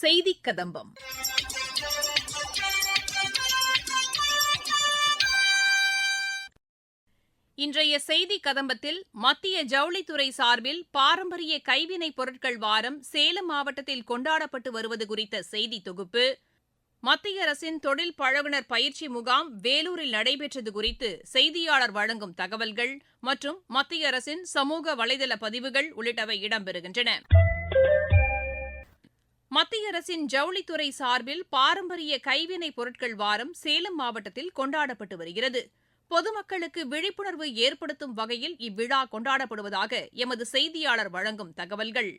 செய்தி கதம்பம். இன்றைய செய்தி கதம்பத்தில் மத்திய ஜவுளித்துறை சார்பில் பாரம்பரிய கைவினைப் பொருட்கள் வாரம் சேலம் மாவட்டத்தில் கொண்டாடப்பட்டு வருவது குறித்த செய்தி தொகுப்பு மத்திய அரசின் தொழில் பழகுனர் பயிற்சி முகாம் வேலூரில் நடைபெற்றது குறித்து செய்தியாளர் வழங்கும் தகவல்கள் மற்றும் மத்திய அரசின் சமூக வலைதள பதிவுகள் உள்ளிட்டவை இடம்பெறுகின்றன. மத்திய அரசின் ஜவுளித்துறை சார்பில் பாரம்பரிய கைவினைப் பொருட்கள் வாரம் சேலம் மாவட்டத்தில் கொண்டாடப்பட்டு வருகிறது. பொதுமக்களுக்கு விழிப்புணர்வு ஏற்படுத்தும் வகையில் இவ்விழா கொண்டாடப்படுவதாக எமது செய்தியாளர் வழங்கும் தகவல்கள்.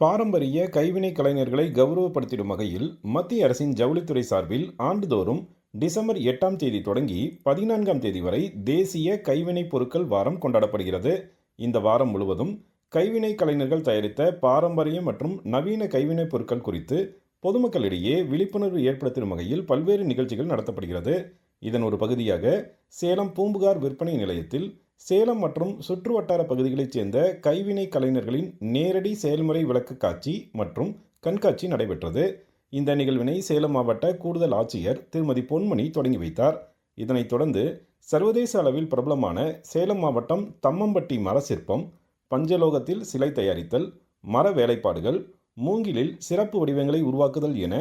பாரம்பரிய கைவினை கலைஞர்களை கௌரவப்படுத்திடும் வகையில் மத்திய அரசின் ஜவுளித்துறை சார்பில் ஆண்டுதோறும் டிசம்பர் எட்டாம் தேதி தொடங்கி பதினான்காம் தேதி வரை தேசிய கைவினைப் பொருட்கள் வாரம் கொண்டாடப்படுகிறது. இந்த வாரம் முழுவதும் கைவினை கலைஞர்கள் தயாரித்த பாரம்பரிய மற்றும் நவீன கைவினைப் பொருட்கள் குறித்து பொதுமக்களிடையே விழிப்புணர்வு ஏற்படுத்தும் வகையில் பல்வேறு நிகழ்ச்சிகள் நடத்தப்படுகிறது. இதன் ஒரு பகுதியாக சேலம் பூம்புகார் விற்பனை நிலையத்தில் சேலம் மற்றும் சுற்றுவட்டார பகுதிகளைச் சேர்ந்த கைவினை கலைஞர்களின் நேரடி செயல்முறை விளக்க காட்சி மற்றும் கண்காட்சி நடைபெற்றது. இந்த நிகழ்வினை சேலம் மாவட்ட கூடுதல் ஆட்சியர் திருமதி பொன்மணி தொடங்கி வைத்தார். இதனைத் தொடர்ந்து சர்வதேச அளவில் பிரபலமான சேலம் மாவட்டம் தம்மம்பட்டி மர சிற்பம் பஞ்சலோகத்தில் சிலை தயாரித்தல் மர வேலைப்பாடுகள் மூங்கிலில் சிறப்பு வடிவங்களை உருவாக்குதல் என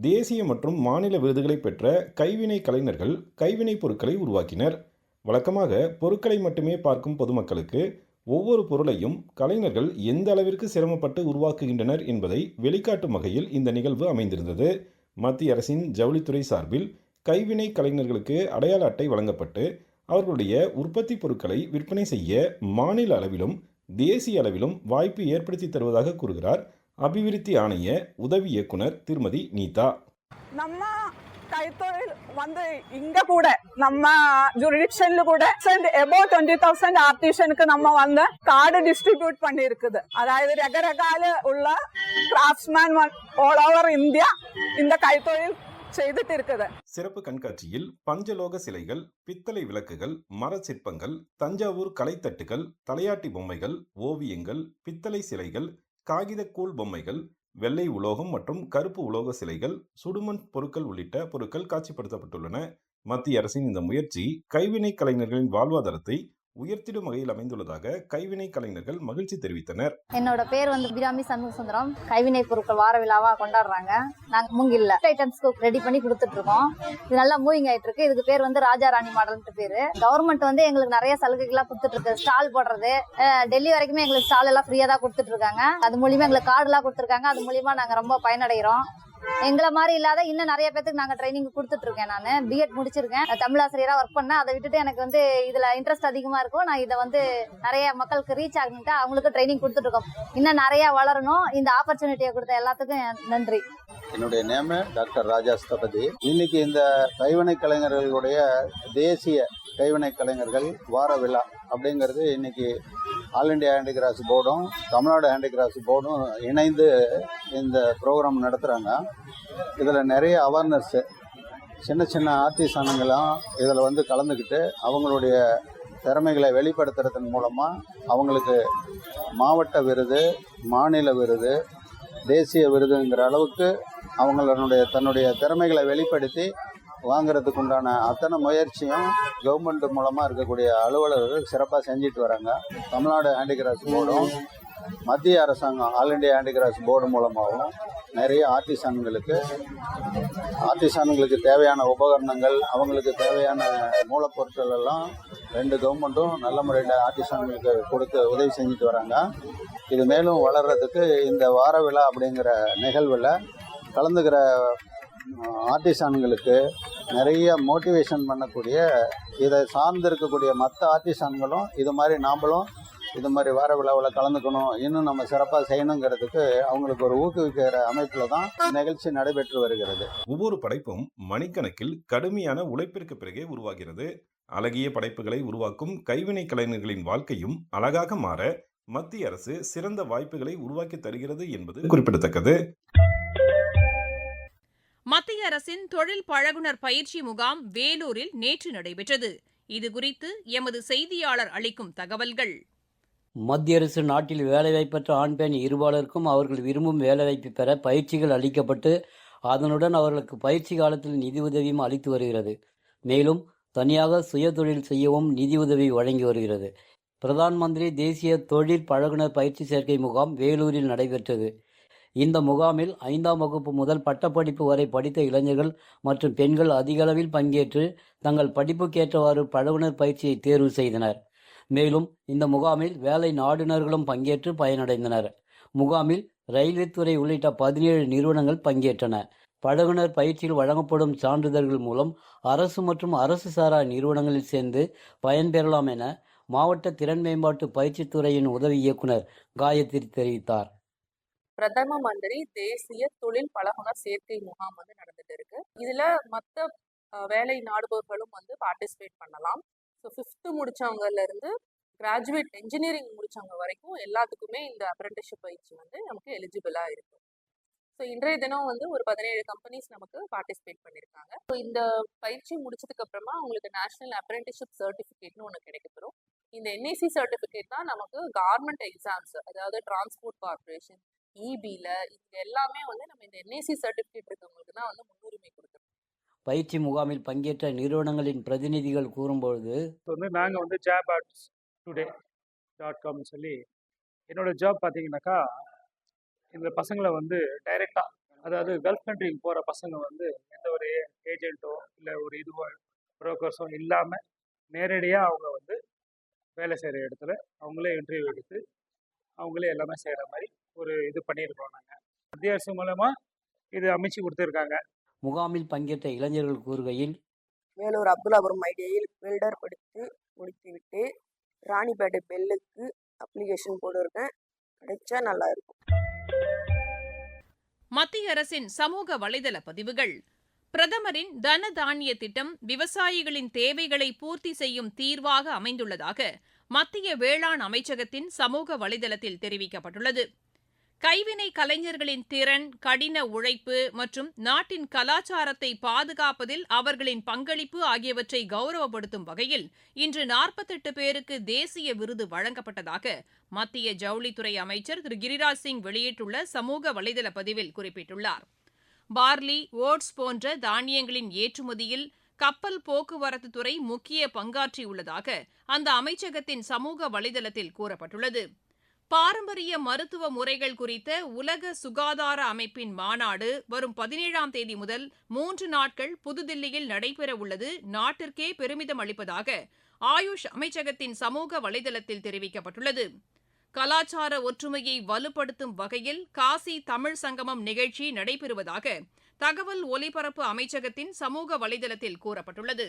தேசிய மற்றும் மாநில விருதுகளை பெற்ற கைவினை கலைஞர்கள் கைவினைப் பொருட்களை உருவாக்கினர். வழக்கமாக பொருட்களை மட்டுமே பார்க்கும் பொதுமக்களுக்கு ஒவ்வொரு பொருளையும் கலைஞர்கள் எந்த அளவிற்கு சிரமப்பட்டு உருவாக்குகின்றனர் என்பதை வெளிக்காட்டும் வகையில் இந்த நிகழ்வு அமைந்திருந்தது. மத்திய அரசின் ஜவுளித்துறை சார்பில் கைவினை கலைஞர்களுக்கு அடையாள அட்டை வழங்கப்பட்டு அவர்களுடைய உற்பத்தி பொருட்களை விற்பனை செய்ய மாநில அளவிலும் தேசிய அளவிலும் வாய்ப்பு ஏற்படுத்தி தருவதாக கூறுகிறார் அபிவிருத்தி ஆணைய உதவி இயக்குனர் திருமதி நீதா. நம்ம கைத்தொழில் வந்து இங்க கூட நம்ம ஜூரிடிக்ஷன்ல கூட எபோ டுவெண்ட்டி தௌசண்ட் ஆர்டிஷனுக்கு நம்ம வந்து கார்டு டிஸ்ட்ரிபியூட் பண்ணி இருக்குது அதாவது ரகரகால உள்ள கிராஃப்ட்ஸ்மேன் ஆல் ஓவர் இந்தியா இந்த கைத்தொழில் செய்துட்டு இருக்குது. சிறப்பு கண்காட்சியில் பஞ்சலோக சிலைகள் பித்தளை விளக்குகள் மர சிற்பங்கள் தஞ்சாவூர் கலைத்தட்டுகள் தலையாட்டி பொம்மைகள் ஓவியங்கள் பித்தளை சிலைகள் காகிதக்கூழ் பொம்மைகள் வெள்ளை உலோகம் மற்றும் கருப்பு உலோக சிலைகள் சுடுமண் பொருட்கள் உள்ளிட்ட பொருட்கள் காட்சிப்படுத்தப்பட்டுள்ளன. மத்திய அரசின் இந்த முயற்சி கைவினை கலைஞர்களின் வாழ்வாதாரத்தை உயர்த்திடும் வகையில் அமைந்துள்ளதாக கைவினை கலைஞர்கள் மகிழ்ச்சி தெரிவித்தனர். என்னோட பேர் வந்து பிராமி சண்முக சுந்தரம் கைவினை பொருட்கள் வார விழாவா கொண்டாடுறாங்க. நாங்க மூங்கில்ல. ஐட்டம்ஸ்க்கு ரெடி பண்ணி கொடுத்துட்டு இருக்கோம் இது நல்லா மூவிங் ஆயிட்டு இருக்கு இதுக்கு பேர் வந்து ராஜா ராணி மாடல்ன்ட்டு பேரு. கவர்மெண்ட் வந்து எங்களுக்கு நிறைய சலுகைகள்லாம் கொடுத்துட்டு இருக்கு ஸ்டால் போடுறது டெல்லி வரைக்குமே எங்களுக்கு ஸ்டால் எல்லாம் ஃப்ரீயா தான் கொடுத்துட்டு இருக்காங்க அது மூலியமா எங்களுக்கு கார்டு எல்லாம் கொடுத்துருக்காங்க. அது மூலியமா நாங்க ரொம்ப பயனடைகிறோம் எங்களை மாதிரி இல்லாத இன்னும் நிறைய பேத்துக்கு நாங்க ட்ரைனிங் கொடுத்துட்டு இருக்கேன் நான். பிஎட் முடிச்சிருக்கேன். தமிழாசிரியரா ஒர்க் பண்ணேன் அதை விட்டுட்டு எனக்கு வந்து இதுல இன்ட்ரெஸ்ட் அதிகமா இருக்கும். நான் இதை வந்து நிறைய மக்களுக்கு ரீச் ஆகணுட்டு அவங்களுக்கு ட்ரைனிங் கொடுத்துட்டு இருக்கோம் இன்னும் நிறைய வளரணும். இந்த ஆப்பர்ச்சுனிட்டியை கொடுத்த எல்லாத்துக்கும் நன்றி. என்னுடைய நேம் டாக்டர் ராஜா ஸ்தபதி. இன்னைக்கு இந்த கைவினை கலைஞர்களுடைய தேசிய கைவினை கலைஞர்கள் வார விழா அப்படிங்கிறது இன்னைக்கு ஆல் இண்டியா ஹேண்டிகிராஃப்ட் போர்டும் தமிழ்நாடு ஹேண்டிகிராஃப்ட் போர்டும் இணைந்து இந்த ப்ரோக்ராம் நடத்துகிறாங்க இதில் நிறைய அவேர்னஸ்ஸு சின்ன சின்ன ஆர்டிஸ்டானுங்களாம் இதில் வந்து கலந்துக்கிட்டு அவங்களுடைய திறமைகளை வெளிப்படுத்துறதன் மூலமாக அவங்களுக்கு மாவட்ட விருது மாநில விருது தேசிய விருதுங்கிற அளவுக்கு அவங்களுடைய தன்னுடைய திறமைகளை வெளிப்படுத்தி வாங்குறதுக்கு உண்டான அத்தனை முயற்சியும் கவர்மெண்ட் மூலமாக இருக்கக்கூடிய அலுவலர்கள் சிறப்பாக செஞ்சுட்டு வராங்க. தமிழ்நாடு ஹேண்டிகிராஃப்ட் போர்டும் மத்திய அரசாங்கம் ஆல் இண்டியா ஹேண்டிகிராஃப்ட் போர்டு மூலமாகவும் நிறைய ஆர்டிசான்களுக்கு ஆர்டிசான்களுக்கு தேவையான உபகரணங்கள் அவங்களுக்கு தேவையான மூலப்பொருட்கள் எல்லாம் ரெண்டு கவர்மெண்ட்டும் நல்ல முறையில் ஆர்டிசான்களுக்கு கொடுத்து உதவி செஞ்சுட்டு வராங்க. இது மேலும் வளர்கிறதுக்கு இந்த வார விழா அப்படிங்கிற நிகழ்வில் கலந்துக்கிற ஆர்டிசான்களுக்கு நிறைய மோட்டிவேஷன் பண்ணக்கூடிய இதை சார்ந்து இருக்கக்கூடிய மற்ற ஆர்டிஸ்டான்களும் இது மாதிரி நாம்மளும் இது மாதிரி வார விழாவில் கலந்துக்கணும் இன்னும் நம்ம சிறப்பாக செய்யணுங்கிறதுக்கு அவங்களுக்கு ஒரு ஊக்குவிக்கிற அமைப்பில் தான் நிகழ்ச்சி நடைபெற்று வருகிறது. ஒவ்வொரு படைப்பும் மணிக்கணக்கில் கடுமையான உழைப்பிற்கு பிறகே உருவாகிறது. அழகிய படைப்புகளை உருவாக்கும் கைவினை கலைஞர்களின் வாழ்க்கையும் அழகாக மாற மத்திய அரசு சிறந்த வாய்ப்புகளை உருவாக்கி தருகிறது என்பது குறிப்பிடத்தக்கது. மத்திய அரசின் தொழில் பழகுனர் பயிற்சி முகாம் வேலூரில் நேற்று நடைபெற்றது. இதுகுறித்து எமது செய்தியாளர் அளிக்கும் தகவல்கள். மத்திய அரசு நாட்டில் வேலைவாய்ப்பற்ற ஆண் பெண் இருபாலருக்கும் அவர்கள் விரும்பும் வேலைவாய்ப்பு பெற பயிற்சிகள் அளிக்கப்பட்டு அதனுடன் அவர்களுக்கு பயிற்சி காலத்தில் நிதியுதவியும் அளித்து வருகிறது. மேலும் தனியாக சுயதொழில் செய்யவும் நிதியுதவி வழங்கி வருகிறது. பிரதான் மந்திரி தேசிய தொழில் பழகுனர் பயிற்சி சேர்க்கை முகாம் வேலூரில் நடைபெற்றது. இந்த முகாமில் ஐந்தாம் வகுப்பு முதல் பட்டப்படிப்பு வரை படித்த இளைஞர்கள் மற்றும் பெண்கள் அதிகளவில் பங்கேற்று தங்கள் படிப்புக்கேற்றவாறு பழகுனர் பயிற்சியை தேர்வு செய்தனர். மேலும் இந்த முகாமில் வேலை நாடுனர்களும் பங்கேற்று பயனடைந்தனர். முகாமில் ரயில்வே துறை உள்ளிட்ட பதினேழு நிறுவனங்கள் பங்கேற்றன. பழகுனர் பயிற்சியில் வழங்கப்படும் சான்றிதழ்கள் மூலம் அரசு மற்றும் அரசு சாரா நிறுவனங்களில் சேர்ந்து பயன்பெறலாம் என மாவட்ட திறன் மேம்பாட்டு பயிற்சித்துறையின் உதவி இயக்குனர் காயத்ரி தெரிவித்தார். பிரதம மந்திரி தேசிய தொழில் பழகுனர் சேர்க்கை முகாம் வந்து நடந்துட்டு இருக்கு. இதுல மற்ற வேலை நாடுபவர்களும் வந்து பார்ட்டிசிபேட் பண்ணலாம். ஸோ ஃபிஃப்த்து முடிச்சவங்கல இருந்து கிராஜுவேட் இன்ஜினியரிங் முடிச்சவங்க வரைக்கும் எல்லாத்துக்குமே இந்த அப்ரெண்டிஷிப் பயிற்சி வந்து நமக்கு எலிஜிபிளா இருக்கும். ஸோ இன்றைய தினம் வந்து ஒரு பதினேழு கம்பெனிஸ் நமக்கு பார்ட்டிசிபேட் பண்ணியிருக்காங்க ஸோ இந்த பயிற்சி முடிச்சதுக்கு அப்புறமா உங்களுக்கு நேஷனல் அப்ரெண்டிஷிப் சர்டிஃபிகேட்னு ஒன்று கிடைக்கப்படும் இந்த என்ஐசி சர்டிஃபிகேட் தான் நமக்கு கவர்மெண்ட் எக்ஸாம்ஸ் அதாவது டிரான்ஸ்போர்ட் கார்பரேஷன் இபியில் இது எல்லாமே வந்து நம்ம இந்த என்ஐசி சர்டிஃபிகேட் இருக்கவங்களுக்கு தான் வந்து முன்னுரிமை கொடுக்குறோம் பயிற்சி முகாமில் பங்கேற்ற நிறுவனங்களின் பிரதிநிதிகள் கூறும்பொழுது இப்போ வந்து நாங்கள் வந்து ஜாப் ஆட்ஸ் டுடே டாட் காம்னு சொல்லி என்னோட ஜாப் பார்த்தீங்கன்னாக்கா இந்த பசங்களை வந்து டைரெக்டாக அதாவது கல்ஃப் கண்ட்ரிக்கு போகிற பசங்க வந்து எந்த ஒரு ஏஜென்ட்டோ இல்லை ஒரு இதுவோ ப்ரோக்கர்ஸோ இல்லாமல் நேரடியாக அவங்க வந்து வேலை செய்கிற இடத்துல அவங்களே இன்டர்வியூ எடுத்து அவங்களே எல்லாமே செய்கிற மாதிரி ஒரு இது பண்ணியிருக்கோம் நாங்கள் மத்திய அரசு மூலமாக இது அமைச்சு கொடுத்துருக்காங்க. முகாமில் பங்கேற்ற இளைஞர்கள் கூறுகையில் வேலூர் அப்துல்லாபுரம் ஐடிஐயில் வெல்டர் படித்து முடித்துவிட்டு ராணிப்பேட்டை பெல்லுக்கு அப்ளிகேஷன் போட்டிருக்கேன். கிடைச்சா நல்லா இருக்கும். மத்திய அரசின் சமூக வலைதள பதிவுகள். பிரதமரின் தன தானிய திட்டம் விவசாயிகளின் தேவைகளை பூர்த்தி செய்யும் தீர்வாக அமைந்துள்ளதாக மத்திய வேளாண் அமைச்சகத்தின் சமூக வலைதளத்தில் தெரிவிக்கப்பட்டுள்ளது. கைவினை கலைஞர்களின் திறன் கடின உழைப்பு மற்றும் நாட்டின் கலாச்சாரத்தை பாதுகாப்பதில் அவர்களின் பங்களிப்பு ஆகியவற்றை கௌரவப்படுத்தும் வகையில் இன்று நாற்பத்தெட்டு பேருக்கு தேசிய விருது வழங்கப்பட்டதாக மத்திய ஜவுளித்துறை அமைச்சர் திரு கிரிராஜ் சிங் வெளியிட்டுள்ள சமூக வலைதள பதிவில் குறிப்பிட்டுள்ளார். பார்லி ஓட்ஸ் போன்ற தானியங்களின் ஏற்றுமதியில் கப்பல் போக்குவரத்து துறை முக்கிய பங்காற்றியுள்ளதாக அந்த அமைச்சகத்தின் சமூக வலைதளத்தில் கூறப்பட்டுள்ளது. பாரம்பரிய மருத்துவ முறைகள் குறித்த உலக சுகாதார அமைப்பின் மாநாடு வரும் பதினேழாம் தேதி முதல் மூன்று நாட்கள் புதுதில்லியில் நடைபெறவுள்ளது நாட்டிற்கே பெருமிதம் அளிப்பதாக ஆயுஷ் அமைச்சகத்தின் சமூக வலைதளத்தில் தெரிவிக்கப்பட்டுள்ளது. கலாச்சார ஒற்றுமையை வலுப்படுத்தும் வகையில் காசி தமிழ் சங்கமம் நிகழ்ச்சி நடைபெறுவதாக தகவல் ஒலிபரப்பு அமைச்சகத்தின் சமூக வலைதளத்தில் கூறப்பட்டுள்ளது.